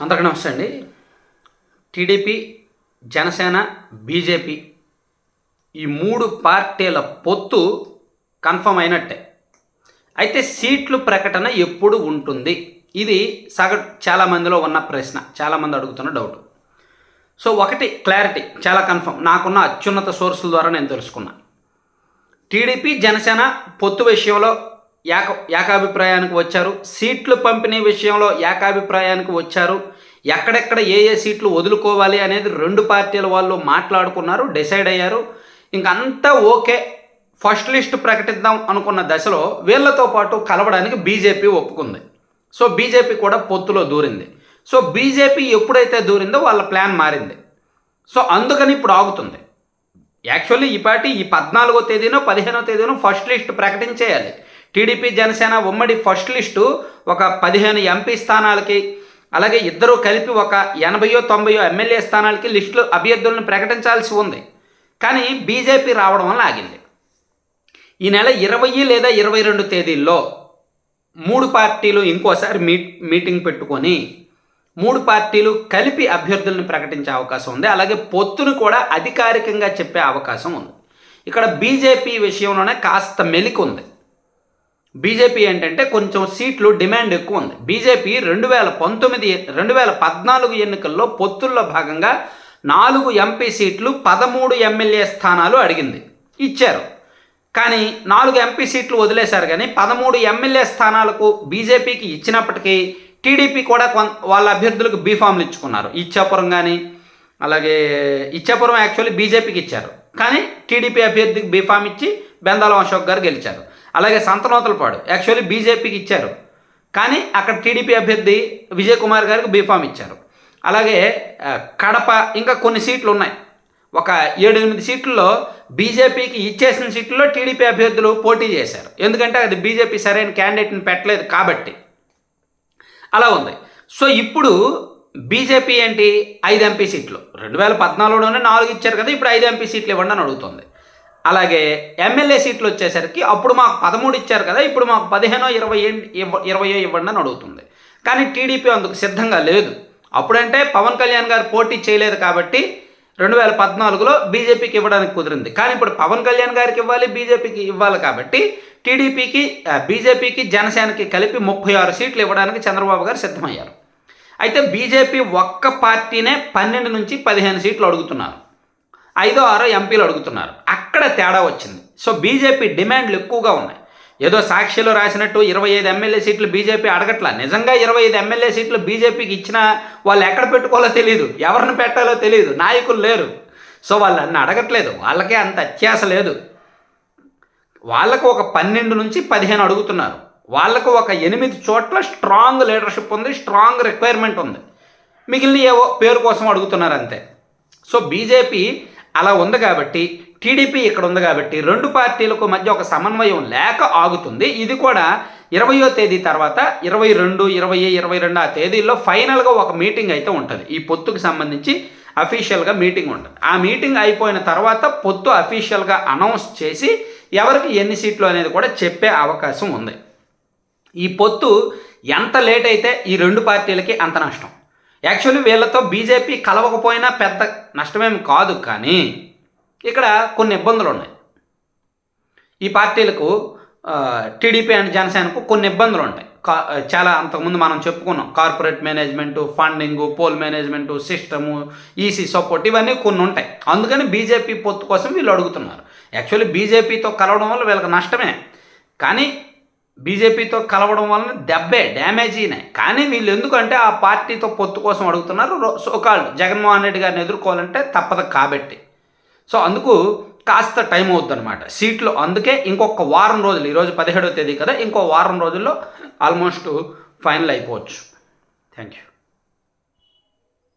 అందరికీ నమస్తే అండి. టీడీపీ జనసేన బీజేపీ ఈ మూడు పార్టీల పొత్తు కన్ఫర్మ్ అయినట్టే. అయితే సీట్లు ప్రకటన ఎప్పుడు ఉంటుంది? ఇది సగటు చాలామందిలో ఉన్న ప్రశ్న చాలామంది అడుగుతున్న డౌట్. సో ఒకటి క్లారిటీ చాలా కన్ఫర్మ్. నాకున్న అత్యున్నత సోర్సుల ద్వారా నేను తెలుసుకున్నా. టీడీపీ జనసేన పొత్తు విషయంలో ఏక ఏకాభిప్రాయానికి వచ్చారు. సీట్లు పంపిణీ విషయంలో ఏకాభిప్రాయానికి వచ్చారు. ఎక్కడెక్కడ ఏ ఏ సీట్లు వదులుకోవాలి అనేది రెండు పార్టీల వాళ్ళు మాట్లాడుకున్నారు డిసైడ్ అయ్యారు. ఇంక అంతా ఓకే ఫస్ట్ లిస్ట్ ప్రకటిద్దాం అనుకున్న దశలో వీళ్ళతో పాటు కలవడానికి బీజేపీ ఒప్పుకుంది. సో బీజేపీ కూడా పొత్తులో దూరింది. సో బీజేపీ ఎప్పుడైతే దూరిందో వాళ్ళ ప్లాన్ మారింది. సో అందుకని ఇప్పుడు ఆగుతుంది. యాక్చువల్లీ ఈ పార్టీ ఈ పద్నాలుగో తేదీనో పదిహేనో తేదీనో ఫస్ట్ లిస్ట్ ప్రకటించేయాలి. టీడీపీ జనసేన ఉమ్మడి ఫస్ట్ లిస్టు ఒక పదిహేను ఎంపీ స్థానాలకి అలాగే ఇద్దరు కలిపి ఒక ఎనభయో తొంభయో ఎమ్మెల్యే స్థానాలకి లిస్టులు అభ్యర్థులను ప్రకటించాల్సి ఉంది. కానీ బీజేపీ రావడం వల్ల ఆగింది. ఈ నెల ఇరవై లేదా ఇరవై రెండు తేదీల్లో మూడు పార్టీలు ఇంకోసారి మీట్ మీటింగ్ పెట్టుకొని మూడు పార్టీలు కలిపి అభ్యర్థులను ప్రకటించే అవకాశం ఉంది. అలాగే పొత్తును కూడా అధికారికంగా చెప్పే అవకాశం ఉంది. ఇక్కడ బీజేపీ విషయంలోనే కాస్త మెలికి ఉంది బీజేపీ ఏంటంటే కొంచెం సీట్లు డిమాండ్ ఎక్కువ ఉంది. బీజేపీ రెండు వేల పంతొమ్మిది రెండు వేల పద్నాలుగు ఎన్నికల్లో పొత్తుల్లో భాగంగా నాలుగు ఎంపీ సీట్లు పదమూడు ఎమ్మెల్యే స్థానాలు అడిగింది. ఇచ్చారు. కానీ నాలుగు ఎంపీ సీట్లు వదిలేశారు కానీ పదమూడు ఎమ్మెల్యే స్థానాలకు బీజేపీకి ఇచ్చినప్పటికీ టీడీపీ కూడా కొన్ వాళ్ళ అభ్యర్థులకు బీఫామ్లు ఇచ్చుకున్నారు. ఇచ్చాపురం కానీ అలాగే ఇచ్చాపురం యాక్చువల్లీ బీజేపీకి ఇచ్చారు. కానీ టీడీపీ అభ్యర్థికి బీఫామ్ ఇచ్చి బెందాలం అశోక్ గారు గెలిచారు. అలాగే సంతనోతలపాడు యాక్చువల్లీ బీజేపీకి ఇచ్చారు. కానీ అక్కడ టీడీపీ అభ్యర్థి విజయ్ కుమార్ గారికి బీఫామ్ ఇచ్చారు. అలాగే కడప ఇంకా కొన్ని సీట్లు ఉన్నాయి. ఒక ఏడు ఎనిమిది సీట్లలో బీజేపీకి ఇచ్చేసిన సీట్లలో టీడీపీ అభ్యర్థులు పోటీ చేశారు. ఎందుకంటే అది బీజేపీ సరైన క్యాండిడేట్ని పెట్టలేదు కాబట్టి. అలా ఉంది. సో ఇప్పుడు బీజేపీ ఏంటి? ఐదు ఎంపీ సీట్లు. రెండు వేల పద్నాలుగులోనే నాలుగు ఇచ్చారు కదా ఇప్పుడు ఐదు ఎంపీ సీట్లు ఇవ్వండి అని అడుగుతుంది. అలాగే ఎమ్మెల్యే సీట్లు వచ్చేసరికి అప్పుడు మాకు పదమూడు ఇచ్చారు కదా ఇప్పుడు మాకు పదిహేనో ఇరవై ఇవ్వ ఇరవయో ఇవ్వండి అని అడుగుతుంది. కానీ టీడీపీ అందుకు సిద్ధంగా లేదు. అప్పుడంటే పవన్ కళ్యాణ్ గారు పోటీ చేయలేదు కాబట్టి రెండు వేల పద్నాలుగులో బీజేపీకి ఇవ్వడానికి కుదిరింది. కానీ ఇప్పుడు పవన్ కళ్యాణ్ గారికి ఇవ్వాలి బీజేపీకి ఇవ్వాలి కాబట్టి టీడీపీకి బీజేపీకి జనసేనకి కలిపి ముప్పై ఆరు సీట్లు ఇవ్వడానికి చంద్రబాబు గారు సిద్ధమయ్యారు. అయితే బీజేపీ ఒక్క పార్టీనే పన్నెండు నుంచి పదిహేను సీట్లు అడుగుతున్నారు. ఐదో ఆరో ఎంపీలు అడుగుతున్నారు. అక్కడ తేడా వచ్చింది. సో బీజేపీ డిమాండ్లు ఎక్కువగా ఉన్నాయి. ఏదో సాక్షిలో రాసినట్టు ఇరవై ఐదు ఎమ్మెల్యే సీట్లు బీజేపీ అడగట్లా. నిజంగా ఇరవై ఐదు ఎమ్మెల్యే సీట్లు బీజేపీకి ఇచ్చినా వాళ్ళు ఎక్కడ పెట్టుకోవాలో తెలియదు ఎవరిని పెట్టాలో తెలియదు నాయకులు లేరు. సో వాళ్ళు అన్ని అడగట్లేదు. వాళ్ళకే అంత అత్యాస లేదు. వాళ్ళకు ఒక పన్నెండు నుంచి పదిహేను అడుగుతున్నారు. వాళ్ళకు ఒక ఎనిమిది చోట్ల స్ట్రాంగ్ లీడర్షిప్ ఉంది స్ట్రాంగ్ రిక్వైర్మెంట్ ఉంది. మిగిలిన ఏవో పేరు కోసం అడుగుతున్నారు అంతే. సో బీజేపీ అలా ఉంది కాబట్టి టీడీపీ ఇక్కడ ఉంది కాబట్టి రెండు పార్టీలకు మధ్య ఒక సమన్వయం లేక ఆగుతుంది. ఇది కూడా ఇరవయో తేదీ తర్వాత ఇరవై రెండు ఇరవై ఇరవై రెండు ఆ తేదీల్లో ఫైనల్గా ఒక మీటింగ్ అయితే ఉంటుంది. ఈ పొత్తుకు సంబంధించి అఫీషియల్గా మీటింగ్ ఉంటుంది. ఆ మీటింగ్ అయిపోయిన తర్వాత పొత్తు అఫీషియల్గా అనౌన్స్ చేసి ఎవరికి ఎన్ని సీట్లు అనేది కూడా చెప్పే అవకాశం ఉంది. ఈ పొత్తు ఎంత లేట్ అయితే ఈ రెండు పార్టీలకి అంత నష్టం. యాక్చువల్లీ వీళ్ళతో బీజేపీ కలవకపోయినా పెద్ద నష్టమేం కాదు కానీ ఇక్కడ కొన్ని ఇబ్బందులు ఉన్నాయి. ఈ పార్టీలకు టీడీపీ అండ్ జనసేనకు కొన్ని ఇబ్బందులు ఉంటాయి. కా చాలా అంతకుముందు మనం చెప్పుకున్నాం. Corporate management funding poll management system EC support ఇవన్నీ కొన్ని ఉంటాయి. అందుకని బీజేపీ పొత్తు కోసం వీళ్ళు అడుగుతున్నారు. యాక్చువల్లీ బీజేపీతో కలవడం వల్ల వీళ్ళకి నష్టమే. కానీ బీజేపీతో కలవడం వలన దెబ్బే డ్యామేజీనే కానీ వీళ్ళు ఎందుకంటే ఆ పార్టీతో పొత్తు కోసం అడుగుతున్నారు. సోకాళ్ళు జగన్మోహన్ రెడ్డి గారిని ఎదుర్కోవాలంటే తప్పదు కాబట్టి. సో అందుకు కాస్త టైం అవుతుంది అనమాట సీట్లు అందుకే ఇంకొక వారం రోజులు ఈరోజు పదిహేడో తేదీ కదా ఇంకో వారం రోజుల్లో ఆల్మోస్ట్ ఫైనల్ అయిపోవచ్చు. Thank you.